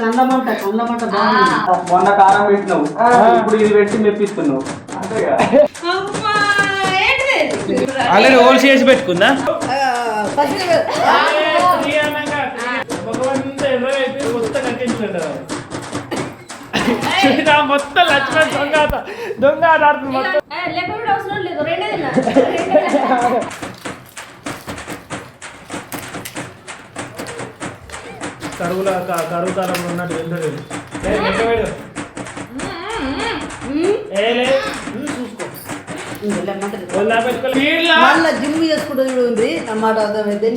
కందమంట కందమంట బాగుంది. మొన్న కారం పెట్టినావు. ఇప్పుడు ఇది పెట్టి మెప్పిస్తున్నావు. అంతేగా. ఆల్రెడీ హోల్ చేసి పెట్టుకుందా? మొత్తం లక్ష్మణ్ దొంగ దొంగ ఆడుతుంది మొత్తం. కరువుల కరువు కాలంలో ఉన్నట్టు వెళ్తాడు ఏ, లెక్క పెట్టు. ఏ, లే. ఉమ్, చూసుకో. వదిలా పెట్టుకోలే. వీళ్ళ. మళ్ళీ జిమ్ చేసుకుంటుంది ఉంది టమాటా అర్థమైతే.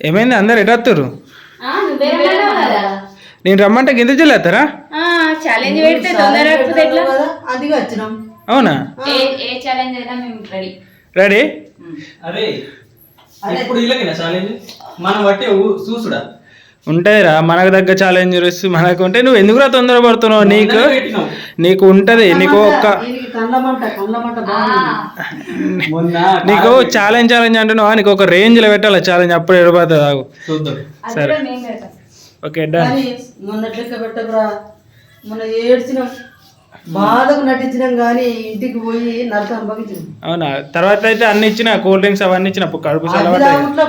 ఏమైంది? అందరు ఎటు వస్తారు నువ్వేమన్నావు కదా. నేను రమ్మంటే గింత చెల్లేస్తారా ఛాలెంజ్ పెడితే తొందర రాకపోతే ఎట్లా? కదా అందుకే వచ్చినాం. అవునా? ఏ ఏ ఛాలెంజ్ అయినా మేము రెడీ రెడీ అరే ఇప్పుడు ఇళ్ళకినా ఛాలెంజ్ మనం బట్టి ఊ- చూసుడా? ఉంటదిరా మనకు తగ్గ ఛాలెంజర్స్ మనకు ఉంటే నువ్వు ఎందుకురా తొందరపడుతున్నావు? నీకు మొన్ననే పెట్టినావు. నీకు ఉంటది నీకు ఒక్క నీకు ఛాలెంజ్ ఛాలెంజ్ అంటున్నావా? నీకు ఒక రేంజ్లో పెట్టాలి ఛాలెంజ్ అప్పుడు ఎడిపోతుంది ఆగు. సరే. ఓకే డన్ మొన్న లెక్క పెట్టకురా మొన్న ఏడ్చినాం. బాధకు నటించినాం కానీ ఇంటికి పోయి నరకం అవునా? తర్వాత అయితే అన్ని ఇచ్చిన కూల్ డ్రింక్స్ అవన్నీ ఇచ్చిన కడుపు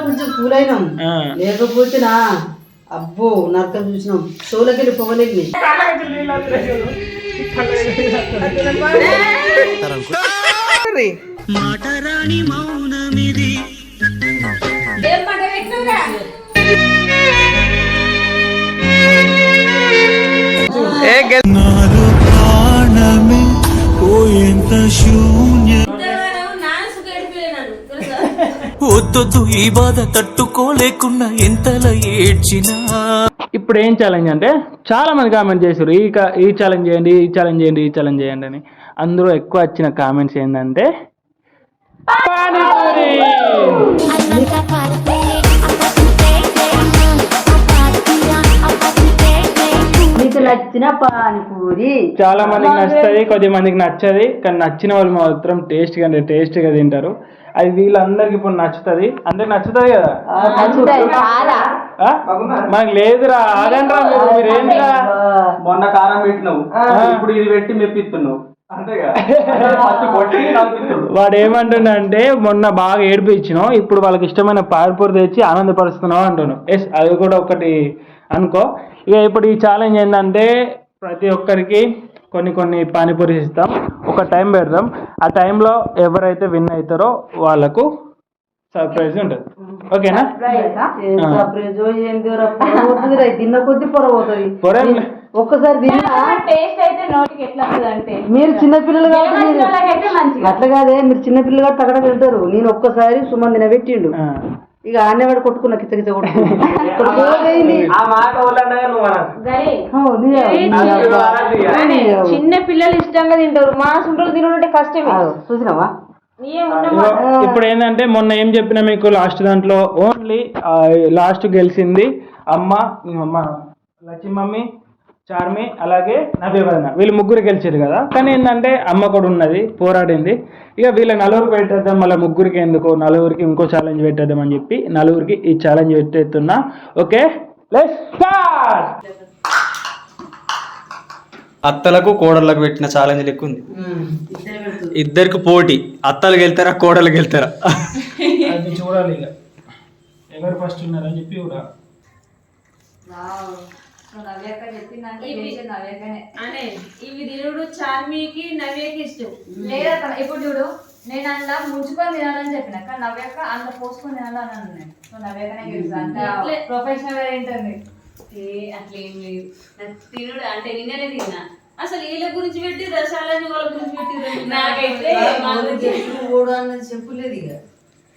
కొంచెం కూలైనాం. ఆ. లేకపోతే నా అబ్బో నరకం చూసినాం. ఏం పంట పెట్టినవురా ఏ తెలుసా వద్దొద్దు ఈ బాధ తట్టుకోలేకున్నా ఎంతలా ఏడ్చినా. ఇప్పుడు ఏం ఛాలెంజ్ అంటే చాలా మంది కామెంట్ చేశారు ఈ కా- ఈ ఛాలెంజ్ చేయండి ఈ ఛాలెంజ్ చేయండి ఈ ఛాలెంజ్ చేయండి అని. అందులో ఎక్కువ వచ్చిన కామెంట్స్ ఏంటంటే పానీపూరి. నచ్చిన పానీపూరి. చాలా మందికి నచ్చుతుంది కొద్ది మందికి నచ్చది కానీ నచ్చిన వాళ్ళు మాత్రం టేస్ట్గా టేస్ట్గా తింటారు. అది వీళ్ళందరికి ఇప్పుడు నచ్చుతుంది. అందరికి నచ్చుతుంది కదా? మనకు లేదురా ఆగండ్రా మీరు మీరేంట్రా మొన్న కారం పెట్టినావు. ఇప్పుడు ఇది పెట్టి మెప్పిస్తున్నావు. వాడు ఏమంటున్నా అంటే మొన్న బాగా ఏడిపించినావు ఇప్పుడు వాళ్ళకి ఇష్టమైన పార్పూర్ తెచ్చి ఆనందపరుస్తున్నావు అంటున్నావు. ఎస్ అది కూడా ఒకటి అనుకో. ఇక ఇప్పుడు ఈ ఛాలెంజ్ ఏంటంటే ప్రతి ఒక్కరికి కొన్ని కొన్ని పానీపూరి ఇస్తాం. ఒక టైం పెడదాం ఆ టైంలో ఎవరైతే విన్ అవుతారో వాళ్ళకు సర్ప్రైజ్ ఉంటుంది. ఓకేనా? ఏం సర్ప్రైజ్ ఏంది రా, పొరపోతుంది రా, తిన్న కొద్ది పొరపోతుంది పొరం ఒక్కసారి తిన్నా? టేస్ట్ అయితే నోటికి ఎట్లా వస్తుంది అంటే మీరు చిన్నపిల్లలు కాబట్టి అట్లా కాదే. మీరు చిన్నపిల్లలు కాబట్టి అక్కడ వెళ్తారు. నేను ఒక్కసారి సుమన్ తినబెట్టిండు. ఇక ఆనేవాడు కొట్టుకున్న ఇక. నీదే. చిన్న పిల్లలు ఇష్టంగా తింటారు. మా సుంటలు తినడంటే కష్టమే. చూసినావా? ఇప్పుడు ఏంటంటే మొన్న ఏం చెప్పినా మీకు లాస్ట్ దాంట్లో ఓన్లీ లాస్ట్ గెలిచింది అమ్మ మీ అమ్మ లక్ష్మి మమ్మీ చార్మి అలాగే నవ్యవదన వీళ్ళు ముగ్గురు గెలిచారు కదా. కానీ ఏంటంటే అమ్మ కూడా ఉన్నది పోరాడింది. ఇక వీళ్ళ నలుగురికి పెట్టేద్దాం మళ్ళీ ముగ్గురికి ఎందుకు? నలుగురికి ఇంకో ఛాలెంజ్ పెట్టేద్దాం అని చెప్పి నలుగురికి ఈ ఛాలెంజ్ పెట్టేస్తున్నా. ఓకే? లెట్స్ స్టార్ట్ అత్తలకు కోడళ్ళకు పెట్టిన ఛాలెంజ్ లెక్క ఉంది. ఇద్దరికి పోటీ. అత్తలు గెలుతారా కోడలు గెలుతారా? అది చూడాలి ఇక. ఎవరు ఫస్ట్ ఉన్నారని చెప్పి కూడా అనే ఇవి తినుడు చార్మీకి నవ్యకి ఇష్టం. లేదా ఇప్పుడు చూడు నేను అందులో ముంచుకొని తినాలని చెప్పిన కానీ నవ్యాక అందులో పోసుకొని తినాలని అన్నాను సో నవ్యాకనే అంత ప్రొఫెషనల్ ఏంటండి ఏ అట్లా ఏం లేదు. తినుడు అంటే నిన్ననే తిన్నా. అసలు వీళ్ళ గురించి పెట్టి రసాలని వాళ్ళ గురించి పెట్టి నాకైతే మా గురించి ఓడు అన్నది చెప్పలేదు ఇక.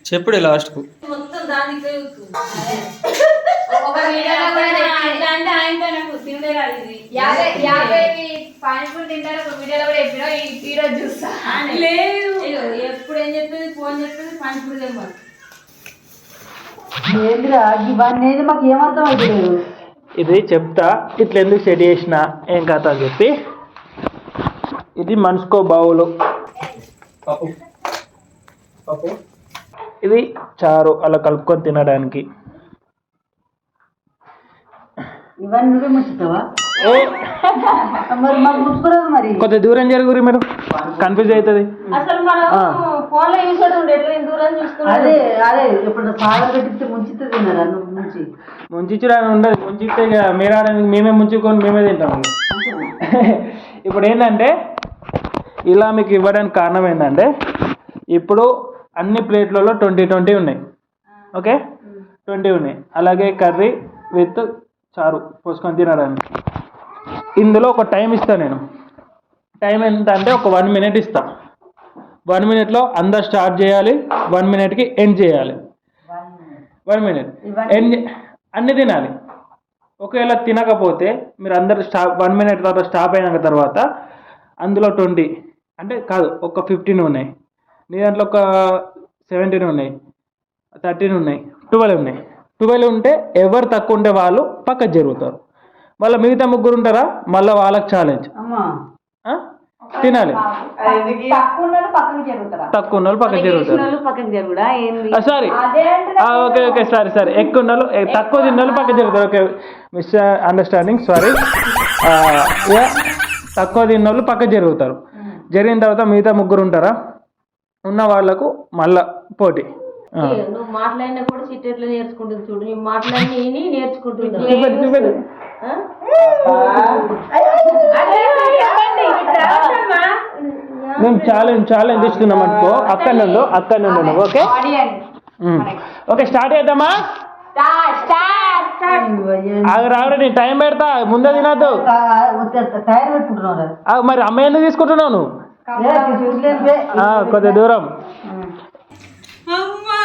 చెప్పుడే లాస్ట్కు. మొత్తం దానికే యాభై యాభై పానీపూరి తింటారు ఒక వీడియోలో కూడా చెప్పినా ఈ ఈరోజు చూస్తా. లేదు. ఇగో ఎప్పుడు ఏం చెప్తుంది ఫోన్ చెప్తుంది పానీపూరి తెమ్మని. ఏందిరా ఇవన్నీ ఏది మాకు ఏమర్థం ఇది చెప్తా ఇట్లా ఎందుకు సెట్ చేసిన ఏం కథ అని చెప్పి. ఇది మనసుకో బావులు ఇది చారు అలా కలుపుకొని తినడానికి. ఇవన్నీ నువ్వే మరి మాకు మరి. కొద్దిగా దూరం జరుగురి మీరు. కన్ఫ్యూజ్ అవుతుంది. అసలు మనం ఫోన్లో దూరం చూసుకున్నాం అదే అదే ఇప్పుడు పాల పెట్టిస్తే ముంచితే తిన్నారా నువ్వు ముంచి? ఉండదు ముంచిస్తే ఇక మీరు ఆడడానికి మేమే ముంచుకొని మేమే తింటాం. ఇప్పుడు ఏంటంటే ఇలా మీకు ఇవ్వడానికి కారణం ఏంటంటే ఇప్పుడు అన్ని ప్లేట్లలో ట్వంటీ ట్వంటీ ఉన్నాయి. ఓకే? ట్వంటీ ఉన్నాయి. అలాగే కర్రీ విత్ చారు పోసుకొని తినడానికి ఇందులో ఒక టైం ఇస్తాను నేను. టైం ఎంత అంటే ఒక వన్ మినిట్ ఇస్తా. వన్ మినిట్లో అందరు స్టార్ట్ చేయాలి వన్ మినిట్కి ఎండ్ చేయాలి. One minute. ఎండ్ అన్ని తినాలి. ఒకవేళ తినకపోతే మీరు అందరు స్టాప్ వన్ మినిట్ తర్వాత స్టాప్ అయిన తర్వాత అందులో ట్వంటీ అంటే కాదు ఒక ఫిఫ్టీన్ ఉన్నాయి. నీ దాంట్లో ఒక సెవెంటీన్ ఉన్నాయి థర్టీన్ ఉన్నాయి ట్వెల్వ్ ఉన్నాయి. ట్వెల్వ్ ఉంటే ఎవరు తక్కువ ఉంటే వాళ్ళు పక్కకు జరుగుతారు. మళ్ళీ మిగతా ముగ్గురు ఉంటారా? మళ్ళీ వాళ్ళకి ఛాలెంజ్ అమ్మా. తినాలి. తక్కువ ఉన్నోళ్ళు పక్కకి జరుగుతారా? తక్కువ ఉన్న జరుగుతారు. పక్కన జరుగుడా? ఏంది? సారీ అదే అంటే ఓకే ఓకే సారీ సారీ ఎక్కువ ఉన్న తక్కువ తిన్న వాళ్ళు పక్కకు జరుగుతారు. ఓకే మిస్ అండర్స్టాండింగ్ సారీ తక్కువ తిన్న వాళ్ళు పక్కకు జరుగుతారు. జరిగిన తర్వాత మిగతా ముగ్గురు ఉంటారా? ఉన్న వాళ్ళకు మళ్ళా పోటీ. నువ్వు మాట్లాడినా కూడా చిట్టెట్లు నేర్చుకుంటుంది చూడు. నువ్వు మాట్లాడిన నేర్చుకుంటుంది. మేము ఛాలెంజ్ ఛాలెంజ్ ఇస్తున్నాం అనుకో. అక్కడ నుండి అక్కడ నుండి ఓకే. ఓకే స్టార్ట్ చేద్దామా? ఆగు రావురా నీ టైం పెడతా. ముందే తినద్దు. మరి అమ్మ ఎందుకు తీసుకుంటున్నావు నువ్వు? కొద్ది దూరం అమ్మా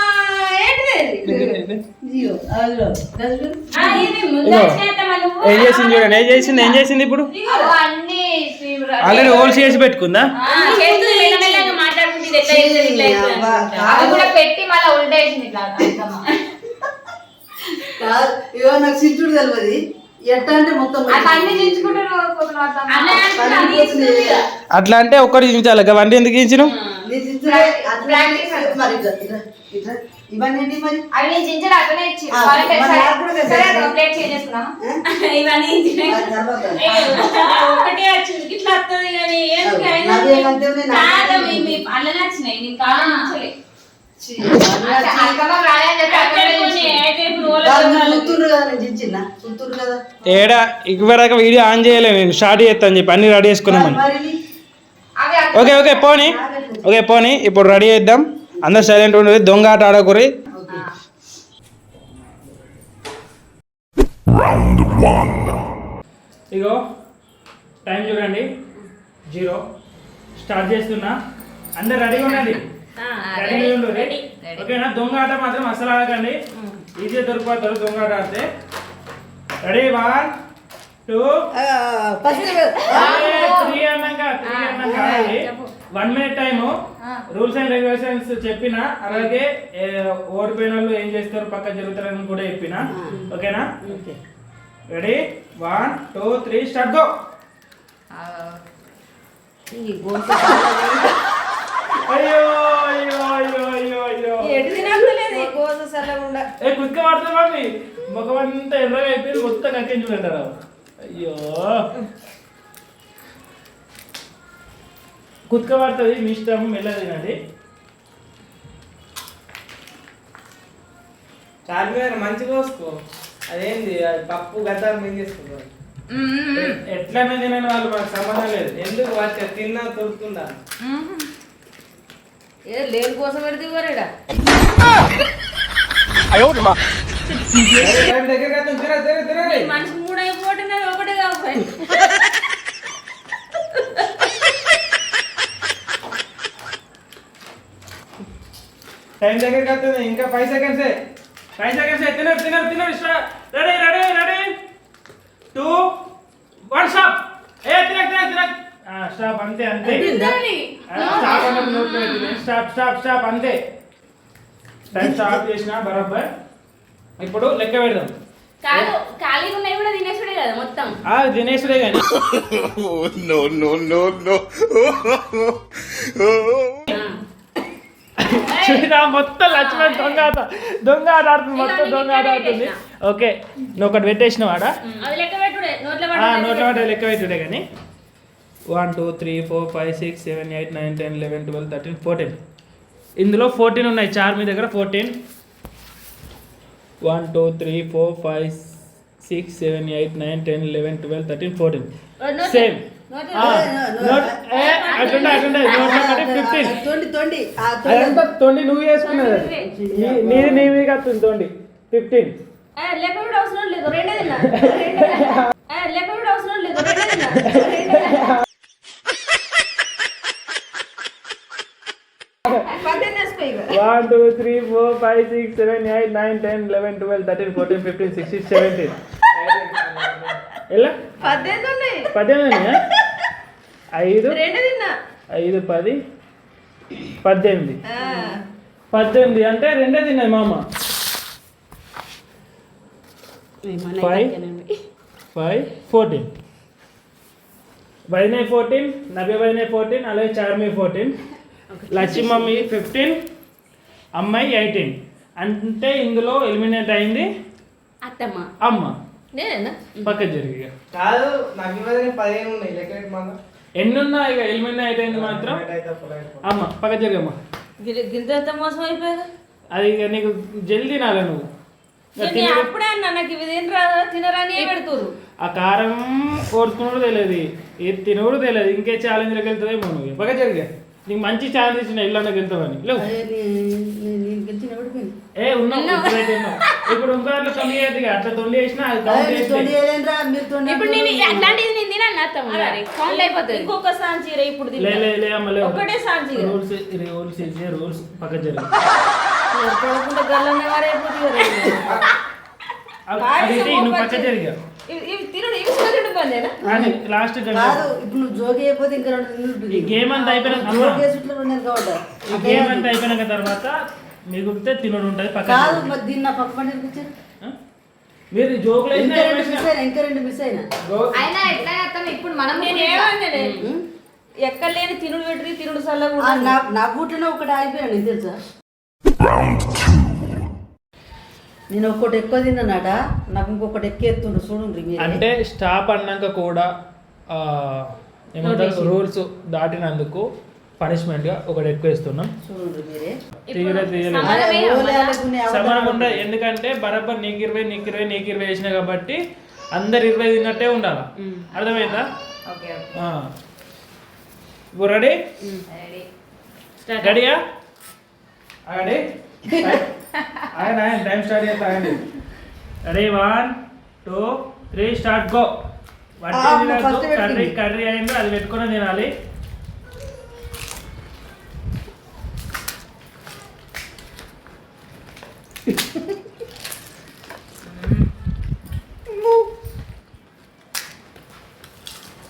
ఏంటిది ఇదిగో, అదిగో, గజలు. ఆ, ఇది ముందు వచ్చినట్టమ్మా నువ్వు ఏం చేసింది చూడండి ఏం చేసింది ఏం చేసింది ఇప్పుడు? ఆల్రెడీ హోల్స్ చేసి పెట్టుకుందా? పెట్టి మళ్ళీ ఉల్టేసింది నాకు సిద్ధుడు తెలియదు. అట్లా అంటే ఒక్కటి ఇక వంట ఎందుకు దించినావు? ఇవన్నీ మరి అవి నేను జింజర్ అట్లనే ఇచ్చి ఆ, వాళ్ళకి మరి సరే, నాకు కూడా సరే, తెలుసు. ఒక ప్లేట్ చేంజ్ చేసుకున్నాం. ఇవన్నీ. ఒకటే వచ్చింది ఇట్లా వస్తుంది కానీ ఏంటి మీ మీ అల్లనే వచ్చినాయి నేను కాలం కదా. ఏడా ఇవ్వరాక వీడియో ఆన్ చేయలేదు నేను స్టార్ట్ చేస్తాను చెప్పి అన్ని రెడీ చేసుకున్నామని ఓకే ఓకే పోనీ. ఓకే పోనీ ఇప్పుడు రెడీ చేద్దాం. అందరు సైలెంట్ ఉండదు దొంగ ఆట ఆడకూరి ఓకే. ఇగో టైం చూడండి. జీరో స్టార్ట్ చేస్తున్నా. అందరు రెడీగా ఉండండి. రెడీ ఉండు ఓకేనా? దొంగ ఆట మాత్రం అసలు ఆడకండి. ఈజీగా దొరికిపోతారు దొంగ ఆట ఆడితే. రెడీ వన్ టూ ఆ, ఫస్ట్ త్రీ అన్నాక త్రీ అన్నాక ఆడాలి one minute time rules and regulations చెప్పిన అలాగే ఓడిపోయిన వాళ్ళు ఏం చేస్తారు? పక్క జరుగుతారని కూడా చెప్పిన. ఓకేనా? Ready one two three start go అయ్యో అయ్యో అయ్యో అయ్యో అయ్యో. ఏ కుక్క పడుతుంది మమ్మీ. ముఖం అంతా ఎర్రగా అయిపోయింది మొత్తం కక్కించి పెట్టారు అయ్యో. కుక్క పడుతుంది మీ ఇష్టం మెల్ల తినండి. చార్మినార్ మంచి కోసుకో. అదేంది అది పప్పు గద్దాలు మేము చేసుకుంటాం ఎ- ఎట్లనే తినని వాళ్ళు మనకు సంబంధం లేదు. ఎందుకు వచ్చా తిన్నా దొరుకుతుందా ఏ లేని కోసం పెడితే ఇవ్వరేడా? దగ్గర తిన తినండి మనిషి మూడు అయిపోతున్నది ఒకటే కాకపోయింది టైం దగ్గర కత్తుంది ఇంకా ఫైవ్ సెకండ్సే ఫైవ్ సెకండ్సే తినరు తినరు తినరు ready ready ready two one stop ఏ తినక్ తినక్ తినక్. స్టాప్ అంతే అంతే. స్టాప్ స్టాప్ స్టాప్ స్టాప్ అంతే. టైం స్టాప్ చేసిన బరాబర్. ఇప్పుడు లెక్క పెడదాం. కాదు ఖాళీగా ఉన్నాయి కూడా తినేసుడే కదా మొత్తం. ఆ దినేశుడే కానీ. చూడరా మొత్తం లక్ష్మణ్ దొంగ ఆట. దొంగ ఆట ఆడుతుంది మొత్తం దొంగ ఆట ఆడుతుంది. ఓకే నువ్వు ఒకటి పెట్టేసినావు ఆడ. అది లెక్క పెట్టుడే నోట్ల మాట లెక్క పెట్టుడే. కానీ. One two three four five six seven eight nine ten eleven twelve thirteen fourteen ఇందులో ఫోర్టీన్ ఉన్నాయి చార్ మీ దగ్గర fourteen one two three four five six seven eight nine ten eleven twelve thirteen fourteen same తొండి నువ్వు వేసుకున్నది నీది నీ మీద వస్తుంది తొండి ఫిఫ్టీన్ అవసరం లేదు. కూడా అవసరం లేదు రెండే తిన్నా రెండే తిన్నా. పద్దెనిమిది వేసుకో ఇక. One two three four five six seven eight nine ten eleven twelve thirteen fourteen fifteen sixteen seventeen ఎలా? పద్దెనిమిది ఉన్నాయి. పద్దెనిమిది ఉన్నాయా? ఐదు. ఐదు పది. పద్దెనిమిది. పద్దెనిమిది అంటే రెండే తిన్నాయి మామ. ఫైవ్ ఫైవ్ ఫోర్టీన్ వైనై ఫోర్టీన్ నవ్య వైనై ఫోర్టీన్ అలాగే చార్మి ఫోర్టీన్ లక్ష్మమ్మి ఫిఫ్టీన్ అమ్మాయి ఎయిటీన్. అంటే ఇందులో ఎలిమినేట్ అయింది అత్తమ్మ. అమ్మ. నేనేనా? పక్క జరిగి కాదు నాకు పదిహేను ఉన్నాయి. లెక్క ఎన్ని ఉన్నా ఇక ఎలిమినేట్ అయింది మాత్రం? అమ్మ పక్క జరిగమ్మ గింత మోసం అయిపోయారు? అది ఇక నీకు జల్దీ తినాలి నువ్వు. నేను అప్పుడే అన్నా నాకు ఇవి తినరా? తినరాని పెడుతురు ఆ కారం కోరుకున్నాడు తెలియదు. ఏది తినడు తెలియదు. ఇంకే ఛాలెంజ్లోకి వెళ్తుందేమో నువ్వు. పక్క జరిగా నీకు మంచి ఛాలెంజ్ ఇచ్చిన ఇల్లు అన్నకి వెళ్తావని. లేవు ఏ ఉన్నావు ఇప్పుడు ఇంకో అట్లా తొండి వేయద్దు అట్లా తొండి అది కౌంట్ ఇప్పుడు నేను అట్లాంటిది నేను తినను కౌంట్ అయిపోతుంది. ఇంకొక ఇప్పుడు. లే లే లే అమ్మ ఒకటే రూల్స్ రూల్స్ ఇచ్చే రూల్స్ పక్క పడకుండా గల్లన్న నువ్వు పక్క జరిగా లాస్ట్ ఇప్పుడు జోగి అయిపోతే ఇంకా గేమ్ అంతా గేమ్ అంతా అయిపోయినాక తర్వాత మిగిలితే తినడు ఉంటుంది కాదు. మరి దీన్ని నా పక్క ఆ? మీరు జోకులు ఇంకా రెండు మిస్ అయినా ఇంకా రెండు మిస్ అయినా? అయినా ఎట్లా ఇప్పుడు మనం నేను ఏమన్నానే ఎక్కడ లేని తినుడు పెట్టి తినుడు సల్లగా ఆ, ఉండదు. నా నా బూట్లోనే ఒకటి ఆగిపోయాను నీకు తెలుసా? నేను ఒక్కటి ఎక్కువ తిన్నానట నాకు ఇంకొకటి ఎక్కువ ఎత్తుండ్రు చూడండి మీరు. అంటే స్టాప్ అన్నాక కూడా ఏమంటారు రూల్స్ దాటినందుకు పనిష్మెంట్గా ఒకటి ఎక్కువ ఇస్తున్నాం. సమానం ఉండ ఎందుకంటే బరాబర్ నీకు ఇరవై నీకు ఇరవై నీకు ఇరవై వేసిన కాబట్టి అందరు ఇరవై తిన్నట్టే ఉండాలి. అర్థమైందా? Okay okay. ఆ. ఇప్పుడు రెడీ? రెడీయా? రెడీ ఆయన ఆయన టైం స్టార్ట్ చేస్తా ఆగండి. Ready one two three start go. పెట్టింది. కర్రీ కర్రీ అయిందో అది పెట్టుకొని తినాలి.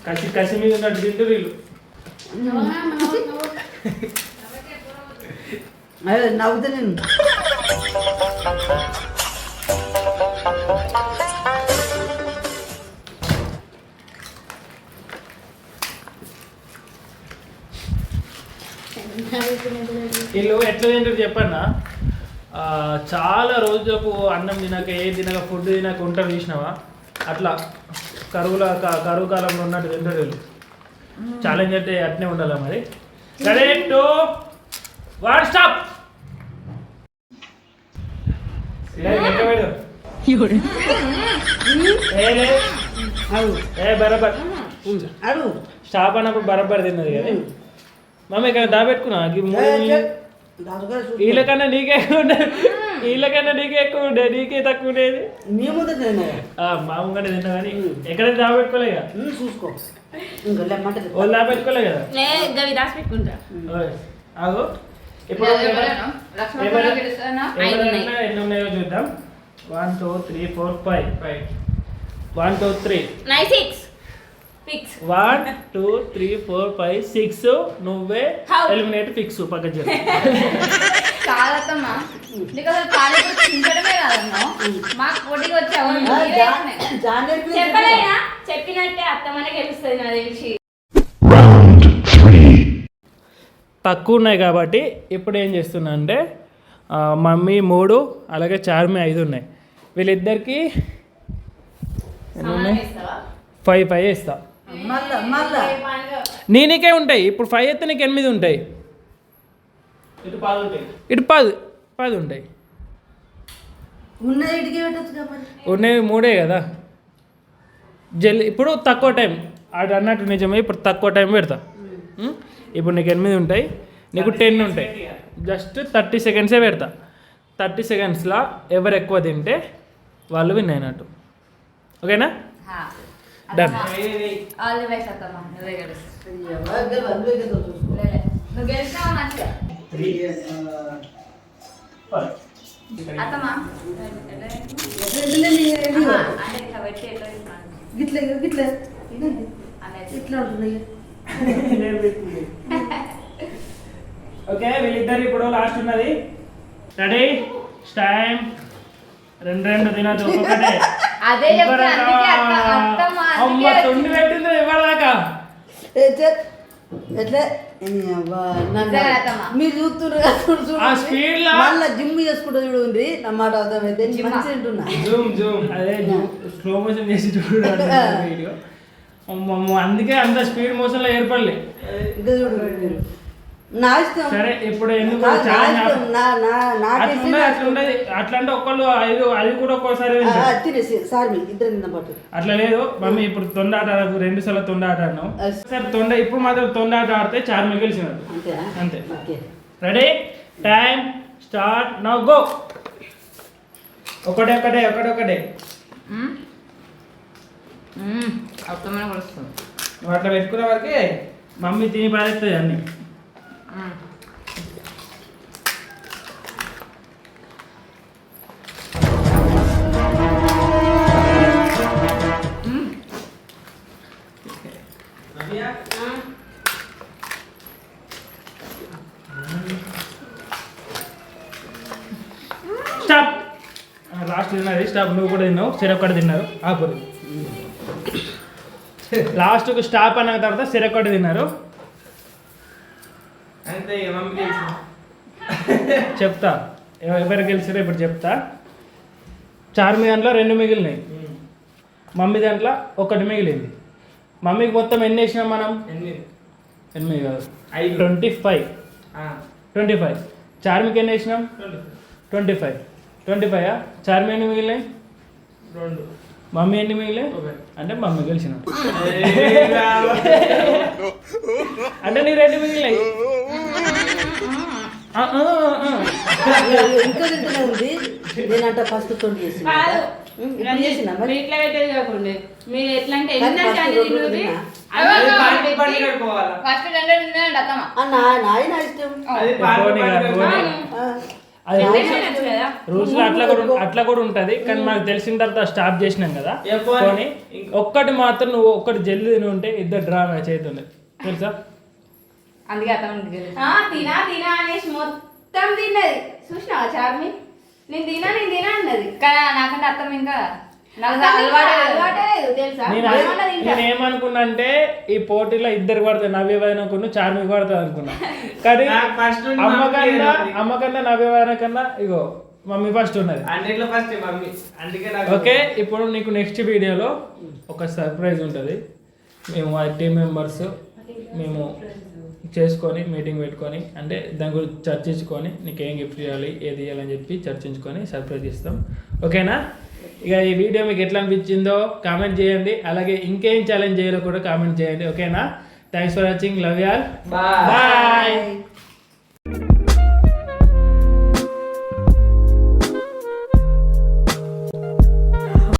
కసి కసి మీద ఉన్నట్టు తింటూ వీళ్ళు. అదే నవ్వుతా నేను. వీళ్ళు ఎట్లా తింటారు చెప్పన్నా? చాలా రోజులకు అన్నం తినక ఏ తినక ఫుడ్ తినక ఉంటారు చూసినావా? అట్లా కరువుల కరువు కాలంలో ఉన్నట్టు తింటారు వీళ్ళు ఛాలెంజ్ అంటే అట్నే ఉండాలి మరి? రెడీ టూ వన్ స్టాప్ బరాబర్. అన్నప్పుడు బరాబర్ తిన్నది కదా? మమ్మీ ఇక్కడ దాబెట్టుకున్నా. వీళ్ళకన్నా నీకే ఉండేది వీళ్ళకన్నా నీకే ఎక్కువ ఉండే నీకే తక్కువ ఉండేది. నీ ముందు తిన్నా ఆ, మామూలుగానే తిన్నా కానీ ఎక్కడ దాబెట్టుకోలే కదా చూసుకో. వాళ్ళు దాబెట్టుకోలే కదా? పెట్టుకుంటా. ఆగు. ఇప్పుడు ఎన్ని ఉన్నాయో చూద్దాం. One two three four five five one two three nine six. Fix one two three four five six నువ్వే? ఎలిమినేట్ ఫిక్స్ పక్క చెప్పు. పానీపూరి కాదమ్మా. మాకు పోటీకి వచ్చావు. చెప్పలేనా? చెప్పినట్టే అత్తమ్మనే గెలుస్తుంది తెలిసి. తక్కువ ఉన్నాయి కాబట్టి ఇప్పుడు ఏం చేస్తున్నా అంటే మమ్మీ మూడు అలాగే చార్మి ఐదు ఉన్నాయి. వీళ్ళిద్దరికి ఫైవ్ ఫైవ్ ఇస్తా మళ్ళా మళ్ళా. నేనికే ఉంటాయి. ఇప్పుడు ఫైవ్ అయితే నీకు ఎనిమిది ఉంటాయి. ఇటు పది ఉంటాయి. ఇటు పది ఉంటాయి ఉన్నవి మూడే కదా. జల్లి ఇప్పుడు తక్కువ టైం. అది అన్నట్టు నిజమే ఇప్పుడు తక్కువ టైం పెడతా? ఇప్పుడు నీకు ఎనిమిది ఉంటాయి నీకు టెన్ ఉంటాయి. జస్ట్ థర్టీ సెకండ్సే పెడతా. థర్టీ సెకండ్స్లో ఎవరు ఎక్కువ తింటే వాళ్ళు విన్ అయినట్టు. ఓకేనా? డన్ నువ్వే గిట్ల గిట్ల. ఇదేంటి? అనేది ఇట్లా ఉంటున్నాయి ఓకే వీళ్ళిద్దరు ఇప్పుడు లాస్ట్ ఉన్నది. రెడీ టైం రెండు రెండు తినదు ఒక్కొక్కటే. అదే అమ్మ తొండి పెట్టింది చెత్. ఎట్లా? మీరు చూస్తున్నారు కదా, చూడు, చూడు. ఆ స్పీడ్ లా మళ్ళా జిమ్ చేసుకుంటూ చూడండి నా మాట అర్థమైతే. మంచి తింటున్నా జూమ్ జూమ్. అదే స్లో మోషన్ చేసి చూడండి అందుకే అంత స్పీడ్ మోషన్లో ఏర్పడలే. ఇంకా చూడు మీరు. నా ఇష్టం సరే ఇప్పుడు ఎందుకు కాదు, నా చాలా ఇష్టం. నా నా నా నా అట్లుండదు అట్లా అంటే ఒక్కళ్ళు ఐదు అది కూడా ఒక్కోసారి ఆ, తినేసి సార్ ఇద్దరు అట్లా లేదు మమ్మీ ఇప్పుడు తొండ ఆట ఆడకు రెండు సార్లు తొండ ఆట ఆడినావు. అస్. సరే తొండ ఇప్పుడు మాత్రం తొండ ఆట ఆడితే చార్మి గెలిచినట్టు అంతేనా అంతే okay. Ready time start now go ఒకటే ఒకటే ఒకటే ఒకటే. కొలుస్తుంది నువ్వు అట్లా పెట్టుకునే వరకే మమ్మీ తిని పారేస్తుంది అన్ని. స్టాప్. లాస్ట్ తిన్నది స్టాప్. నువ్వు కూడా తిన్నావు. సిరొక్కటి తిన్నారు. ఆపురి లాస్ట్కు స్టాప్ అన్న తర్వాత సిరొక్కటి తిన్నారు. అంతే మమ్మీ చెప్తా. ఎవ- ఎవరు గెలిచారో ఇప్పుడు చెప్తా. చార్మి దాంట్లో రెండు మిగిలినాయి. మమ్మీ దాంట్లో ఒకటి మిగిలింది. మమ్మీకి మొత్తం ఎన్ని వేసినాం మనం? ఎనిమిది. ఎనిమిది కాదు. ఐదు. Twenty five. ఆ, ట్వంటీ ఫైవ్. చార్మికి ఎన్ని వేసినాం. Twenty five. Twenty five. Charmi ఎన్ని మిగిలినాయి? రెండు. మమ్మీ ఎన్ని మిగిలినాయి? ఒకటి. అంటే మమ్మీ గెలిచిన. అంటే నీ రెండు మిగిలినాయి. ఇంకా తింటూనే ఉంది నేనంట ఫస్ట్ చేసి మరి? ఎట్లా అంటే ఇష్టం. రూల్స్ అట్లా కూడా అట్లా కూడా ఉంటది. కానీ మనకు తెలిసిన తర్వాత స్టాప్ చేసినాం కదా. ఒక్కటి మాత్రం నువ్వు ఒక్కటి జల్ది తిని ఉంటే ఇద్దరు డ్రా మ్యాచ్ అవుతుండే తెలుసా? అందుకే ఆ, తినా తినా అనేసి మొత్తం తిన్నది. చూసినావా చార్మి? నేను తినా నేను తినా అన్నది. కానీ నాకంటే అత్తమ్మ ఇంకా నాకు అసలు అలవాటే లేదు. అలవాటే లేదు తెలుసా? నేను ఏమన్నా తింటా. నేను ఏమనుకున్నా అంటే ఈ పోటీలో ఇద్దరు పడతాయి నవ్యవాదనకున్న చార్మి పడుతుంది అనుకున్నా. కానీ నాకు first నుండి అమ్మ మమ్మీ కన్నా కన్నా కన్నా ఇగో మమ్మీ ఫస్ట్ ఉన్నది. అన్నిట్లో ఫస్ట్ మమ్మీ. అందుకే నాకు ఓకే ఇప్పుడు నీకు నెక్స్ట్ వీడియోలో ఒక సర్ప్రైజ్ ఉంటుంది. మేము ఆ టీం మెంబర్స్ మేము చేసుకొని మీటింగ్ పెట్టుకొని అంటే దాని గురించి చర్చించుకొని నీకు ఏం గిఫ్ట్ ఇవ్వాలి ఏది ఇవ్వాలని చెప్పి చర్చించుకొని సర్ప్రైజ్ ఇస్తాం ఓకేనా? ఇక ఈ వీడియో మీకు ఎట్లా అనిపించిందో కామెంట్ చేయండి. అలాగే ఇంకేం ఛాలెంజ్ చేయాలో కూడా కామెంట్ చేయండి. ఓకేనా? Thanks for watching love y'all bye bye